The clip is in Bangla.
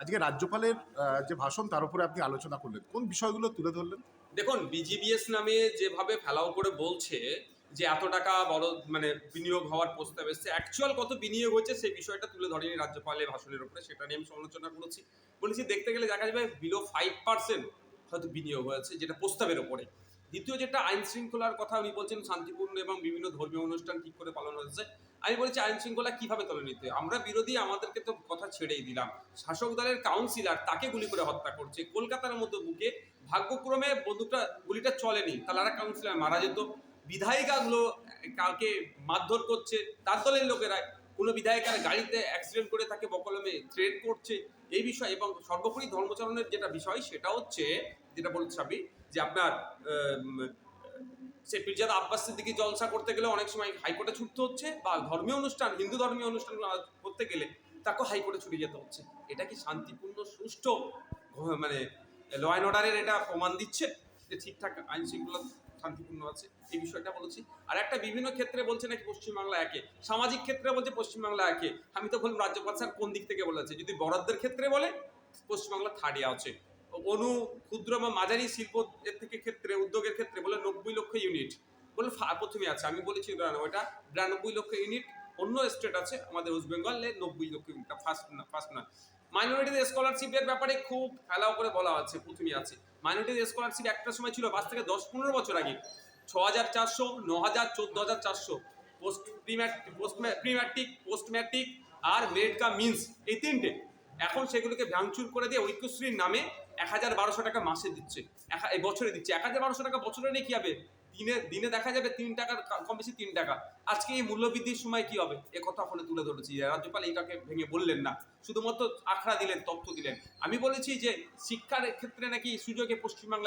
আজকে রাজ্যপালের যে ভাষণ, তার উপরে আপনি আলোচনা করলেন। কোন বিষয়গুলো তুলে ধরলেন? দেখুন বিজিবিএস নামে যেভাবে ফেলাও করে বলছে যে এত টাকা বড় মানে বিনিয়োগ হওয়ার প্রস্তাব এসছে অ্যাকচুয়াল কত বিনিয়োগ হচ্ছে সেই বিষয়টা তুলে ধরেনি রাজ্যপালের ভাষণের উপরে, সেটা নিয়ে আমি সমালোচনা করেছি। বলেছি, দেখতে গেলে দেখা যাবে বিলো ফাইভ পার্সেন্ট হয়তো বিনিয়োগ হয়েছে, যেটা প্রস্তাবের ওপরে দ্বিতীয় যেটা আইন শৃঙ্খলার কথা উনি বলছেন, শান্তিপূর্ণ এবং বিভিন্ন ধর্মীয় অনুষ্ঠান ঠিক করে পালন হচ্ছে আমি বলেছি আইন শৃঙ্খলা কীভাবে তলে নিতে আমরা বিরোধী, আমাদেরকে তো কথা ছেড়েই দিলাম। শাসক দলের কাউন্সিলর তাকে গুলি করে হত্যা করছে। কলকাতার মতো বুকে ভাগ্যক্রমে বন্দুকটা, গুলিটা চলেনি। তাহলে কাউন্সিলর মারা যেত। বিধায়িকাগুলো কাউকে মারধর করছে। তার দলের লোকেরা কোনো বিধায়িকার গাড়িতে অ্যাক্সিডেন্ট করে তাকে বকলমে থ্রেড করছে। এই বিষয় এবং সর্বোপরি ধর্মচরণের যেটা বিষয় সেটা হচ্ছে, যেটা বলছে আমি, যে আপনার সে পিরজাদা আব্বাসের দিকে জলসা করতে গেলে অনেক সময় হাইকোর্টে ছুটতে হচ্ছে বা ধর্মীয় অনুষ্ঠান, হিন্দু ধর্মীয় অনুষ্ঠান করতে গেলে তাকেও হাইকোর্টে ছুটে যেতে হচ্ছে। এটা কি শান্তিপূর্ণ, সুষ্ঠু মানে ল অ্যান্ড অর্ডারের এটা প্রমাণ দিচ্ছে যে ঠিকঠাক আইন শৃঙ্খলা শান্তিপূর্ণ আছে? এই বিষয়টা বলেছি। আর একটা বিভিন্ন ক্ষেত্রে বলছে নাকি পশ্চিমবাংলা একে। সামাজিক ক্ষেত্রে বলছে পশ্চিমবাংলা একে। আমি তো বললাম রাজ্যপাল স্যার কোন দিক থেকে বলেছে? যদি বরাদ্দের ক্ষেত্রে বলে, পশ্চিমবাংলা থার্ডে আছে। অনু ক্ষুদ্র বা মাঝারি শিল্প এর থেকে ক্ষেত্রে, উদ্যোগের ক্ষেত্রে বলে নব্বই লক্ষ ইউনিট বলে প্রথমে আছে, আমি বলেছি ওটা বিরানব্বই লক্ষ ইউনিট অন্য স্টেট আছে, আমাদের ওয়েস্ট বেঙ্গলে নব্বই লক্ষ ইউনিট ফার্স্ট না ফার্স্ট না মাইনরিটিদের স্কলারশিপের ব্যাপারে খুব ফেলাও করে বলা আছে প্রথমে আছে। মাইনরিটিদের স্কলারশিপ একটা সময় ছিল পাঁচ থেকে দশ পনেরো বছর আগে। ছ হাজার চারশো ন হাজার চোদ্দ হাজার চারশো। Post prematric post prematric post matric আর মেরিট কাম মিন্স এই তিনটে। এখন সেগুলোকে ভাঙচুর করে দিয়ে ঐক্যশ্রীর নামে এক হাজার বারোশো টাকা মাসে দিচ্ছে। এক বছরে দিচ্ছে। এক হাজার বারোশো টাকা বছরে নিয়ে কি হবে? দিনে দিনে দেখা যাবে তিন টাকার কম বেশি তিন টাকা। আজকে এই মূল্যবৃদ্ধির সময় কি হবে? এ কথা ফলে তুলে ধরেছি। রাজ্যপাল এইটাকে ভেঙে বললেন না। শুধুমাত্র আখড়া দিলেন, তথ্য দিলেন। আমি বলেছি যে শিক্ষার ক্ষেত্রে নাকি সুযোগে পশ্চিমবাংলা